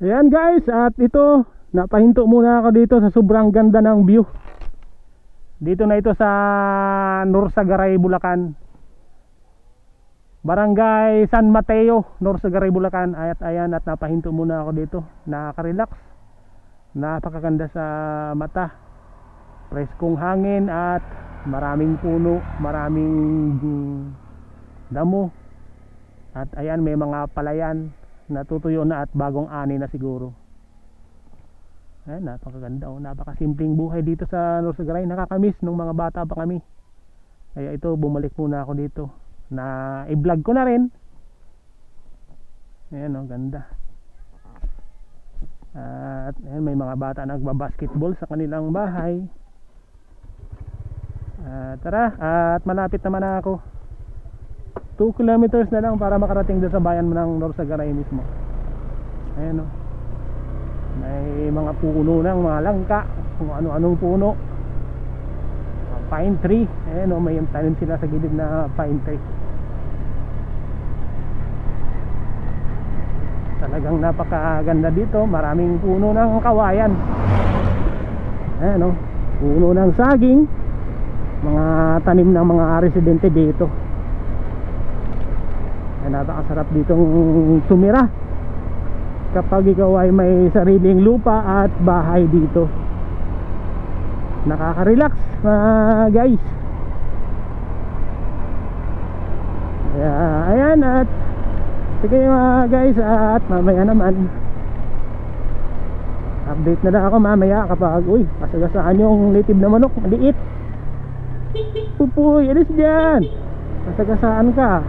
Ayan guys, at ito, napahinto muna ako dito sa sobrang ganda ng view. Dito na ito sa Norsagaray, Bulacan. Barangay San Mateo, Norsagaray, Bulacan. At ayan, at napahinto muna ako dito. Nakaka-relax. Napakaganda sa mata. Preskong hangin at maraming puno, maraming mm, damo. At ayan, may mga palayan natutuyo na at bagong ani na siguro. Ayan, napakaganda oh. Napakasimpleng buhay dito sa Norsagaray. Nakakamiss nung mga bata pa kami. Kaya ito, bumalik muna ako dito. Na i-vlog ko na rin. Ayan oh, ganda. At ayan, may mga bata nagbabasketball sa kanilang bahay. At tara, at malapit naman na ako. 2 kilometers na lang para makarating doon sa bayan ng Norsagaray mismo. Ayan o. May mga puno ng mga langka, kung ano-anong puno. Pine tree. Ayan o, may tanim sila sa gilid na pine tree. Talagang napakaganda dito. Maraming puno ng kawayan. Ayan o. Puno ng saging. Mga tanim ng mga residente dito napakasarap ditong tumira. Kapag ikaw ay may sariling lupa at bahay dito nakaka-relax mga guys. Kaya, ayan at sige mga guys at mamaya naman update na lang ako mamaya kapag uy kasagasaan yung native na manok maliit. Pupuy alis dyan. Kasagasaan ka